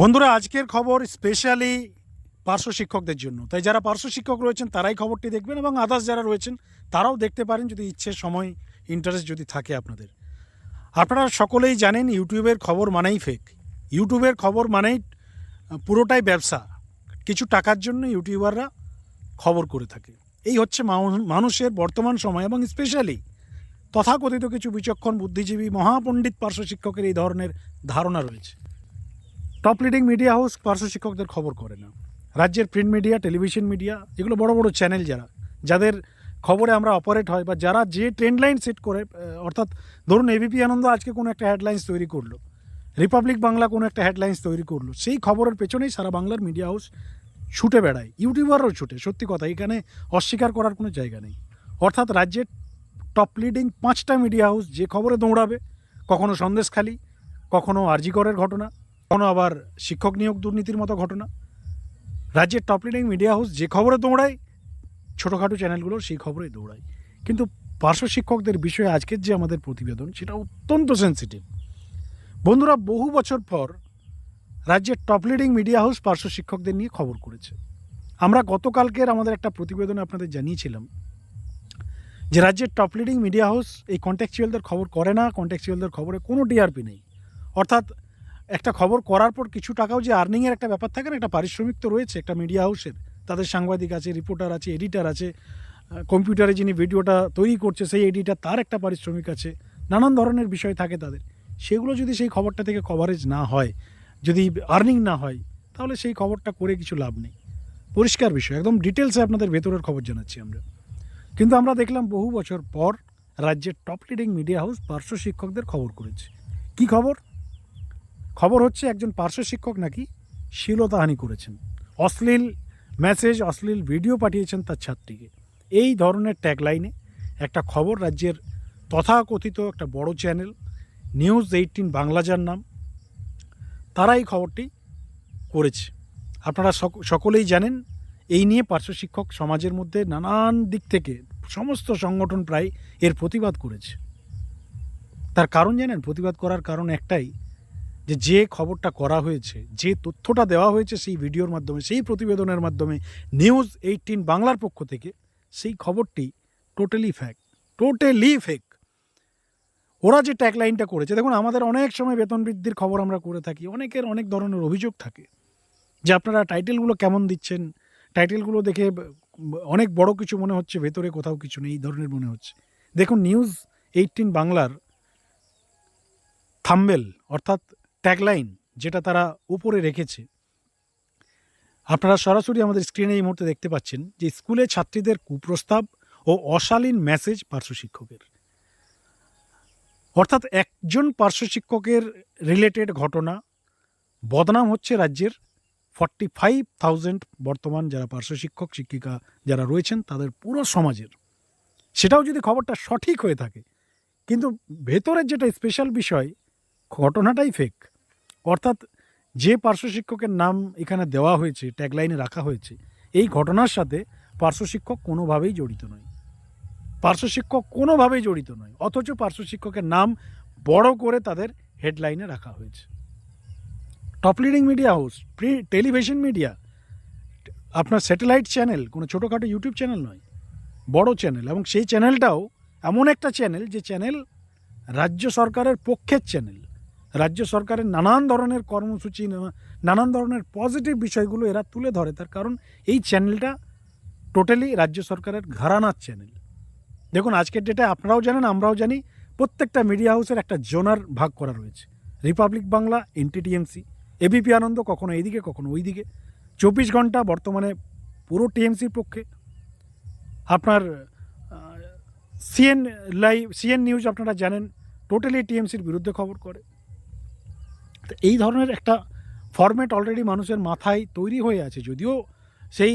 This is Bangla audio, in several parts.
বন্ধুরা, আজকের খবর স্পেশালি পার্শ্ব শিক্ষকদের জন্য। তাই যারা পার্শ্ব শিক্ষক রয়েছেন, তারাই খবরটি দেখবেন এবং আদার্স যারা রয়েছেন, তারাও দেখতে পারেন যদি ইচ্ছে, সময় ইন্টারেস্ট যদি থাকে আপনাদের। আপনারা সকলেই জানেন, ইউটিউবের খবর মানেই ফেক ইউটিউবের খবর মানেই পুরোটাই ব্যবসা। কিছু টাকার জন্য ইউটিউবাররা খবর করে থাকে। এই হচ্ছে মানুষের বর্তমান সময় এবং স্পেশালি তথাকথিত কিছু বিচক্ষণ বুদ্ধিজীবী মহাপণ্ডিত পার্শ্ব শিক্ষকের এই ধরনের ধারণা রয়েছে। টপ লিডিং মিডিয়া হাউস পার্শ্ব শিক্ষকদের খবর করে না। রাজ্যের প্রিন্ট মিডিয়া টেলিভিশন মিডিয়া যেগুলো বড় বড় চ্যানেল যারা, যাদের খবরে আমরা অপারেট হয় বা যারা যে ট্রেন্ড লাইন সেট করে অর্থাৎ ধরুন এবিপি আনন্দ আজকে কোনো একটা হেডলাইন্স তৈরি করল রিপাবলিক বাংলা কোনো একটা হেডলাইন্স তৈরি করল, সেই খবরের পেছনেই সারা বাংলার মিডিয়া হাউস ছুটে বেড়ায় ইউটিউবাররাও ছুটে, সত্যি কথা, এখানে অস্বীকার করার কোনো জায়গা নেই। অর্থাৎ রাজ্যের টপ লিডিং পাঁচটা মিডিয়া হাউস যে খবরে দৌড়াবে, কখনো সন্দেশখালী, কখনো আরজিকরের ঘটনা কখনো আবার শিক্ষক নিয়োগ দুর্নীতির মতো ঘটনা? রাজ্যের টপ লিডিং মিডিয়া হাউস যে খবরে দৌড়ায়, ছোটোখাটো চ্যানেলগুলো সেই খবরে দৌড়ায়। কিন্তু পার্শ্ব শিক্ষকদের বিষয়ে আজকের যে আমাদের প্রতিবেদন, সেটা অত্যন্ত সেন্সিটিভ বন্ধুরা, বহু বছর পর রাজ্যের টপ লিডিং মিডিয়া হাউস পার্শ্ব শিক্ষকদের নিয়ে খবর করেছে। আমরা গতকালকের আমাদের একটা প্রতিবেদনে আপনাদের জানিয়েছিলাম যে রাজ্যের টপ লিডিং মিডিয়া হাউস এই কন্ট্যাকচুয়ালদের খবর করে না কন্ট্যাকচুয়ালদের খবরে কোনো টিআরপি নেই। অর্থাৎ একটা খবর করার পর কিছু টাকাও যে আর্নিংয়ের একটা ব্যাপার থাকে না, একটা পারিশ্রমিক তো রয়েছে একটা মিডিয়া হাউসের তাদের সাংবাদিক আছে রিপোর্টার আছে এডিটার আছে কম্পিউটারে যিনি ভিডিওটা তৈরি করছে, সেই এডিটার তার একটা পারিশ্রমিক আছে। নানান ধরনের বিষয় থাকে তাদের। সেগুলো যদি সেই খবরটা থেকে কভারেজ না হয়, যদি আর্নিং না হয়, তাহলে সেই খবরটা করে কিছু লাভ নেই। পরিষ্কার বিষয়, একদম ডিটেলসে আপনাদের ভেতরের খবর জানাচ্ছি আমরা। কিন্তু আমরা দেখলাম বহু বছর পর রাজ্যের টপ লিডিং মিডিয়া হাউস পার্শ্ব শিক্ষকদের খবর করেছে। কি খবর? খবর হচ্ছে একজন পার্শ্ব শিক্ষক নাকি শ্লীলতাহানি করেছেন। অশ্লীল মেসেজ অশ্লীল ভিডিও পাঠিয়েছেন তার ছাত্রীকে। এই ধরনের ট্যাগলাইনে একটা খবর রাজ্যের তথাকথিত একটা বড় চ্যানেল নিউজ এইটিন বাংলা যার নাম, তারা এই খবরটি করেছে। আপনারা সক- সকলেই জানেন, এই নিয়ে পার্শ্ব শিক্ষক সমাজের মধ্যে নানান দিক থেকে সমস্ত সংগঠন প্রায় এর প্রতিবাদ করেছে। তার কারণ জানেন? প্রতিবাদ করার কারণ একটাই যে যে খবরটা করা হয়েছে, যে তথ্যটা দেওয়া হয়েছে সেই ভিডিওর মাধ্যমে, সেই প্রতিবেদনের মাধ্যমে নিউজ এইটিন বাংলার পক্ষ থেকে সেই খবরটি টোটালি ফ্যাক টোটালি ফেক ওরা যে ট্যাগলাইনটা করেছে, দেখুন আমাদের অনেক সময় বেতন বৃদ্ধির খবর আমরা করে থাকি, অনেকের অনেক ধরনের অভিযোগ থাকে। যে আপনারা টাইটেলগুলো কেমন দিচ্ছেন? টাইটেলগুলো দেখে অনেক বড় কিছু মনে হচ্ছে, ভেতরে কোথাও কিছু নেই, এই ধরনের মনে হচ্ছে। দেখুন, নিউজ এইটিন বাংলার থাম্বেল, অর্থাৎ ট্যাগলাইন যেটা তারা উপরে রেখেছে। আপনারা সরাসরি আমাদের স্ক্রিনে এই মুহূর্তে দেখতে পাচ্ছেন যে স্কুলে ছাত্রীদের কুপ্রস্তাব ও অশালীন মেসেজ পার্শ্ব শিক্ষকের। অর্থাৎ একজন পার্শ্ব শিক্ষকের রিলেটেড ঘটনা, বদনাম হচ্ছে রাজ্যের ফর্টি ফাইভ থাউজেন্ড বর্তমান যারা পার্শ্ব শিক্ষক, শিক্ষিকা যারা রয়েছেন তাদের পুরো সমাজের। সেটাও যদি খবরটা সঠিক হয়ে থাকে, কিন্তু ভেতরের যেটা স্পেশাল বিষয় ঘটনাটাই ফেক অর্থাৎ যে পার্শ্ব শিক্ষকের নাম এখানে দেওয়া হয়েছে ট্যাগলাইনে রাখা হয়েছে, এই ঘটনার সাথে পার্শ্ব শিক্ষক কোনোভাবেই জড়িত নয়। পার্শ্ব শিক্ষক কোনোভাবেই জড়িত নয়, অথচ পার্শ্ব শিক্ষকের নাম বড় করে তাদের হেডলাইনে রাখা হয়েছে। Top leading media house pre television media আপনার স্যাটেলাইট চ্যানেল কোনো ছোটোখাটো ইউটিউব চ্যানেল নয়, বড় চ্যানেল এবং সেই চ্যানেলটাও এমন একটা চ্যানেল যে চ্যানেল রাজ্য সরকারের পক্ষের চ্যানেল রাজ্য সরকারের নানান ধরনের কর্মসূচি নানান ধরনের পজিটিভ বিষয়গুলো এরা তুলে ধরে। তার কারণ এই চ্যানেলটা টোটালি রাজ্য সরকারের ঘরানার চ্যানেল দেখুন, আজকের ডেটে আপনারাও জানেন, আমরাও জানি, প্রত্যেকটা মিডিয়া হাউসের একটা জোনার ভাগ করা রয়েছে। রিপাবলিক বাংলা এনটিটিএমসি এবিপি আনন্দ কখনো এইদিকে, কখনো ওইদিকে। চব্বিশ ঘণ্টা বর্তমানে পুরো টিএমসির পক্ষে। আপনার সিএন লাইভ সিএন নিউজ আপনারা জানেন টোটালি টিএমসির বিরুদ্ধে খবর করে। তো এই ধরনের একটা ফরম্যাট অলরেডি মানুষের মাথায় তৈরি হয়ে আছে, যদিও সেই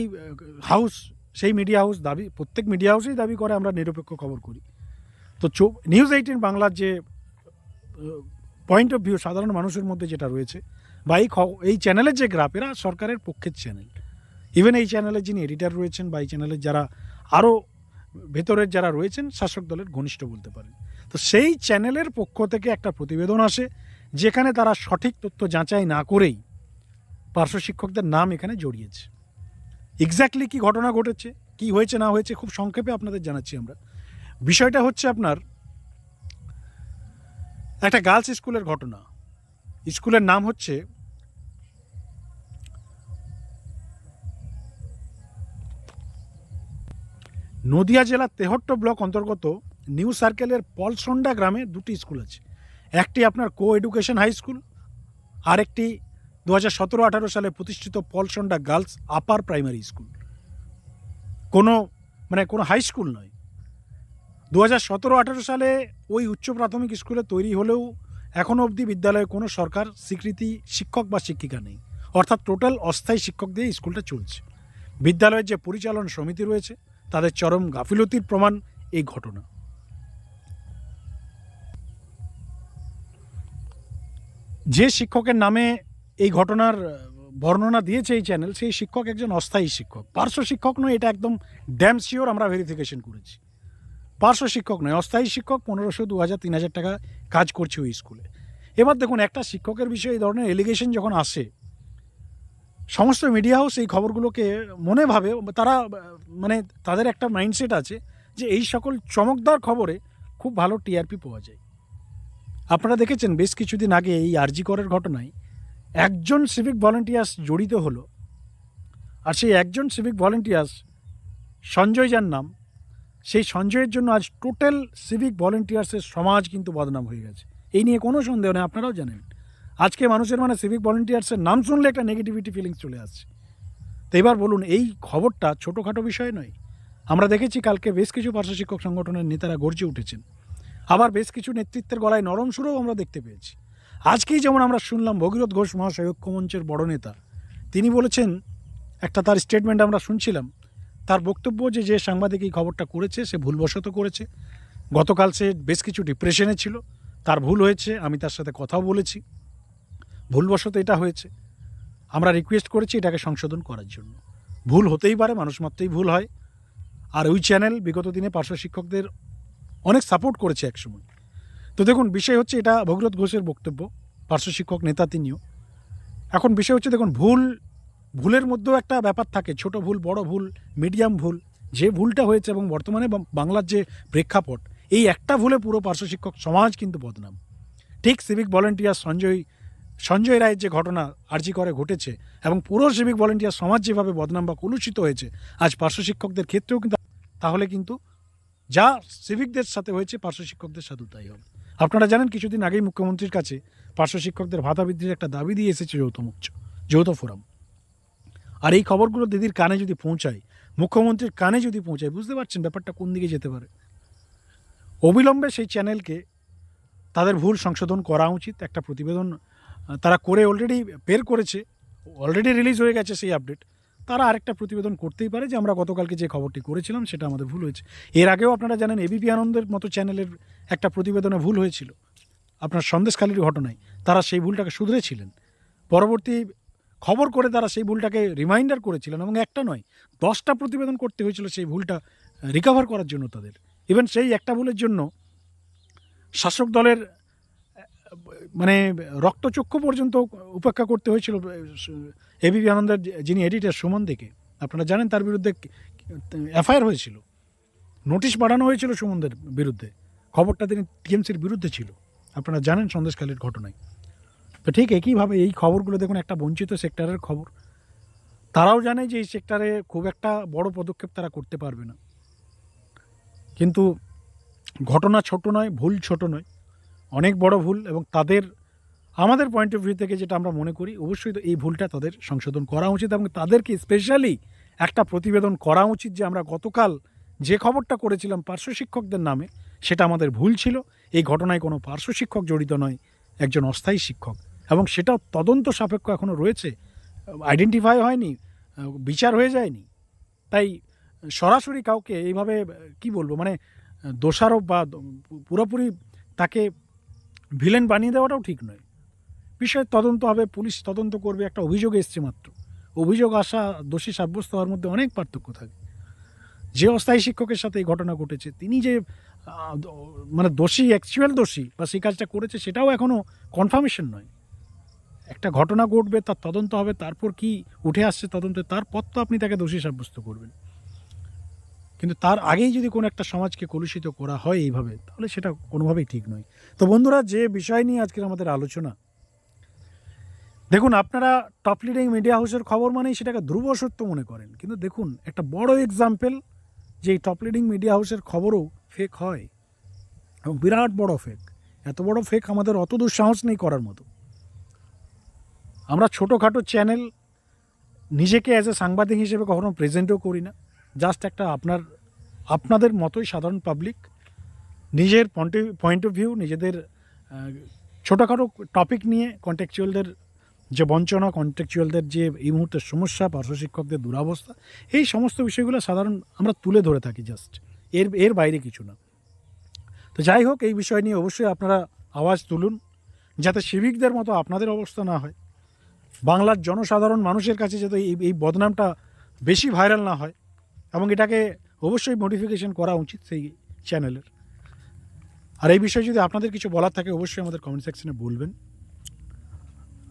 হাউস সেই মিডিয়া হাউস দাবি, প্রত্যেক মিডিয়া হাউসেই দাবি করে আমরা নিরপেক্ষ খবর করি। তো নিউজ এইটিন বাংলার যে পয়েন্ট অফ ভিউ সাধারণ মানুষের মধ্যে যেটা রয়েছে বা এই এই চ্যানেলের যে গ্রাফ এরা সরকারের পক্ষের চ্যানেল ইভেন এই চ্যানেলের যিনি এডিটার রয়েছেন বা এই চ্যানেলের যারা আরও ভেতরের যারা রয়েছেন, শাসক দলের ঘনিষ্ঠ বলতে পারেন। তো সেই চ্যানেলের পক্ষ থেকে একটা প্রতিবেদন আসে যেখানে তারা সঠিক তথ্য যাচাই না করেই পার্শ্ব শিক্ষকদের নাম এখানে জড়িয়েছে। এক্স্যাক্টলি কি ঘটনা ঘটেছে, কি হয়েছে, না হয়েছে, খুব সংক্ষেপে আপনাদের জানাচ্ছি আমরা। বিষয়টা হচ্ছে আপনার, একটা গার্লস স্কুলের ঘটনা। স্কুলের নাম হচ্ছে নদিয়া জেলার তেহট্ট ব্লক অন্তর্গত নিউ সার্কেলের পলসন্ডা গ্রামে দুটি স্কুল আছে। একটি আপনার কো এডুকেশন হাই স্কুল আরেকটি দু হাজার সতেরো আঠারো সালে প্রতিষ্ঠিত Palsanda girls upper primary school কোনো মানে কোনো হাই স্কুল নয়। দু হাজার সতেরো আঠারো সালে ওই উচ্চ প্রাথমিক স্কুলে তৈরি হলেও এখনও অবধি বিদ্যালয়ে কোনো সরকার, স্বীকৃতি, শিক্ষক বা শিক্ষিকা নেই। অর্থাৎ টোটাল অস্থায়ী শিক্ষক দিয়ে স্কুলটা চলছে। বিদ্যালয়ের যে পরিচালন সমিতি রয়েছে, তাদের চরম গাফিলতির প্রমাণ এই ঘটনা। যে শিক্ষকের নামে এই ঘটনার বর্ণনা দিয়েছে এই চ্যানেল, সেই শিক্ষক একজন অস্থায়ী শিক্ষক। পার্শ্ব শিক্ষক নয়, এটা একদম ড্যাম শিওর আমরা ভেরিফিকেশন করেছি। পার্শ্ব শিক্ষক নয়, অস্থায়ী শিক্ষক পনেরোশো দু হাজার তিন হাজার টাকা কাজ করছে ওই স্কুলে এবার দেখুন, একটা শিক্ষকের বিষয়ে এই ধরনের এলিগেশন যখন আসে, সমস্ত মিডিয়া হাউস এই খবরগুলোকে মনে ভাবে, তারা মানে তাদের একটা মাইন্ডসেট আছে যে এই সকল চমকদার খবরে খুব ভালো টিআরপি পাওয়া যায়। আপনারা দেখেছেন বেশ কিছুদিন আগে এই আরজি করের ঘটনায় একজন সিভিক ভলেন্টিয়ার্স জড়িত হলো। আর সেই একজন সিভিক ভলেন্টিয়ার্স সঞ্জয় যার নাম, সেই সঞ্জয়ের জন্য আজ টোটাল সিভিক ভলেন্টিয়ার্সের সমাজ কিন্তু বদনাম হয়ে গেছে। এই নিয়ে কোনো সন্দেহ নেই, আপনারাও জানেন। আজকে মানুষের মানে সিভিক ভলেন্টিয়ার্সের নাম শুনলে একটা নেগেটিভিটি ফিলিংস চলে আসছে। তো এবার বলুন, এই খবরটা ছোটোখাটো বিষয় নয়। আমরা দেখেছি কালকে বেশ কিছু পার্শ্ব শিক্ষক সংগঠনের নেতারা গর্জে উঠেছেন। আবার বেশ কিছু নেতৃত্বের গলায় নরম সুরও আমরা দেখতে পেয়েছি। আজকেই যেমন আমরা শুনলাম ভগীরথ ঘোষ মহাশয় ঐক্যমঞ্চের বড় নেতা। তিনি বলেছেন, একটা তার স্টেটমেন্ট আমরা শুনছিলাম। তার বক্তব্য যে যে সাংবাদিক এই খবরটা করেছে, সে ভুলবশত করেছে। গতকাল সে বেশ কিছু ডিপ্রেশনে ছিল। তার ভুল হয়েছে, আমি তার সাথে কথাও বলেছি। ভুলবশত এটা হয়েছে। আমরা রিকোয়েস্ট করেছি এটাকে সংশোধন করার জন্য। ভুল হতেই পারে, মানুষ মাত্রই ভুল হয়। আর ওই চ্যানেল বিগত দিনে পার্শ্ব শিক্ষকদের অনেক সাপোর্ট করেছে একসময়। তো দেখুন, বিষয় হচ্ছে এটা ভগীরথ ঘোষের বক্তব্য, পার্শ্ব শিক্ষক, নেতা তিনিও। এখন বিষয় হচ্ছে, দেখুন, ভুল, ভুলের মধ্যেও একটা ব্যাপার থাকে, ছোট ভুল, বড় ভুল মিডিয়াম ভুল, যে ভুলটা হয়েছে এবং বর্তমানে বাংলার যে প্রেক্ষাপট, এই একটা ভুলে পুরো পার্শ্ব শিক্ষক সমাজ কিন্তু বদনাম। ঠিক সিভিক ভলেন্টিয়ার সঞ্জয় সঞ্জয় রায়ের যে ঘটনা আর্জি করে ঘটেছে এবং পুরো সিভিক ভলেন্টিয়ার সমাজ যেভাবে বদনাম বা কলুষিত হয়েছে, আজ পার্শ্ব শিক্ষকদের ক্ষেত্রেও কিন্তু, তাহলে কিন্তু যা সিভিকদের সাথে হয়েছে, পার্শ্ব শিক্ষকদের সাথেও তাই হবে। আপনারা জানেন, কিছুদিন আগেই মুখ্যমন্ত্রীর কাছে পার্শ্ব শিক্ষকদের ভাতা বৃদ্ধির একটা দাবি দিয়ে এসেছে যৌথ মঞ্চ যৌথ ফোরাম। আর এই খবরগুলো দিদির কানে যদি পৌঁছায়, মুখ্যমন্ত্রীর কানে যদি পৌঁছায়, বুঝতে পারছেন ব্যাপারটা কোন দিকে যেতে পারে। অবিলম্বে সেই চ্যানেলকে তাদের ভুল সংশোধন করা উচিত, একটা প্রতিবেদন তারা করে অলরেডি বের করেছে অলরেডি রিলিজ হয়ে গেছে সেই আপডেট তারা আরেকটা প্রতিবেদন করতেই পারে যে আমরা গতকালকে যে খবরটি করেছিলাম সেটা আমাদের ভুল হয়েছে। এর আগেও আপনারা জানেন এবিপি আনন্দের মতো চ্যানেলের একটা প্রতিবেদনে ভুল হয়েছিল। আপনার সন্দেশখালীর ঘটনায় তারা সেই ভুলটাকে শুধরেছিলেন। পরবর্তী খবর করে তারা সেই ভুলটাকে রিমাইন্ডার করেছিলেন এবং একটা নয়, দশটা প্রতিবেদন করতে হয়েছিল সেই ভুলটা রিকভার করার জন্য তাদের। ইভেন সেই একটা ভুলের জন্য শাসক দলের মানে রক্তচক্ষু পর্যন্ত উপেক্ষা করতে হয়েছিল এবিপি আনন্দের যিনি এডিটর সুমন দিকে, আপনারা জানেন তার বিরুদ্ধে এফআইআর হয়েছিল। নোটিশ পাঠানো হয়েছিল সুমনদের বিরুদ্ধে। খবরটা তিনি টিএমসির বিরুদ্ধে ছিল। আপনারা জানেন সন্দেশখালীর ঘটনায়। তো ঠিক একইভাবে এই খবরগুলো দেখুন, একটা বঞ্চিত সেক্টরের খবর। তারাও জানে যে এই সেক্টরে খুব একটা বড় পদক্ষেপ তারা করতে পারবে না। কিন্তু ঘটনা ছোট নয়, ভুল ছোট নয়। অনেক বড় ভুল এবং তাদের আমাদের পয়েন্ট অফ ভিউ থেকে যেটা আমরা মনে করি, অবশ্যই তো এই ভুলটা তাদের সংশোধন করা উচিত এবং তাদেরকে স্পেশালি একটা প্রতিবেদন করা উচিত যে আমরা গতকাল যে খবরটা করেছিলাম পার্শ্ব শিক্ষকদের নামে, সেটা আমাদের ভুল ছিল। এই ঘটনায় কোনো পার্শ্ব শিক্ষক জড়িত নয়, একজন অস্থায়ী শিক্ষক। এবং সেটাও তদন্ত সাপেক্ষ এখনও রয়েছে। আইডেন্টিফাই হয়নি, বিচার হয়ে যায়নি। তাই সরাসরি কাউকে এইভাবে, কি বলব মানে দোষারোপ বা পুরোপুরি তাকে ভিলেন বানিয়ে দেওয়াটাও ঠিক নয়। বিষয় তদন্ত হবে, পুলিশ তদন্ত করবে, একটা অভিযোগ এসছে মাত্র। অভিযোগ আসা, দোষী সাব্যস্ত হওয়ার মধ্যে অনেক পার্থক্য থাকে। যে অস্থায়ী শিক্ষকের সাথে এই ঘটনা ঘটেছে, তিনি যে মানে দোষী অ্যাকচুয়াল দোষী, বা সেই কাজটা করেছে, সেটাও এখনও কনফার্মেশন নয়। একটা ঘটনা ঘটবে, তার তদন্ত হবে, তারপর কি উঠে আসছে তদন্তে, তারপর তো আপনি তাকে দোষী সাব্যস্ত করবেন। কিন্তু তার আগেই যদি কোনো একটা সমাজকে কলুষিত করা হয় এইভাবে, তাহলে সেটা কোনোভাবেই ঠিক নয়। তো বন্ধুরা, যে বিষয় নিয়ে আজকের আমাদের আলোচনা দেখুন, আপনারা টপ লিডিং মিডিয়া হাউসের খবর মানেই সেটাকে ধ্রুব সত্য মনে করেন। কিন্তু দেখুন, একটা বড় এক্সাম্পল যে এই টপ লিডিং মিডিয়া হাউসের খবরও ফেক হয় এবং বিরাট বড় ফেক এত বড় ফেক আমাদের অত দুঃসাহস নেই করার মতো। আমরা ছোটোখাটো চ্যানেল নিজেকে অ্যাজ এ সাংবাদিক হিসেবে কখনো প্রেজেন্টও করি না। জাস্ট একটা আপনার, আপনাদের মতোই সাধারণ পাবলিক নিজের পয়েন্ট পয়েন্ট অফ ভিউ নিজেদের ছোটোখাটো টপিক নিয়ে কন্টেকচুয়ালদের যে বঞ্চনা কন্টেকচুয়ালদের যে এই মুহূর্তের সমস্যা পার্শ্ব শিক্ষকদের দুরাবস্থা, এই সমস্ত বিষয়গুলো সাধারণ আমরা তুলে ধরে থাকি জাস্ট এর এর বাইরে কিছু না। তো যাই হোক, এই বিষয় নিয়ে অবশ্যই আপনারা আওয়াজ তুলুন, যাতে সিভিকদের মতো আপনাদের অবস্থা না হয়। বাংলার জনসাধারণ মানুষের কাছে যাতে এই এই বদনামটা বেশি ভাইরাল না হয়, এবং এটাকে অবশ্যই মডিফিকেশন করা উচিত সেই চ্যানেলের আর এই বিষয়ে যদি আপনাদের কিছু বলার থাকে, অবশ্যই আমাদের কমেন্ট সেকশনে বলবেন।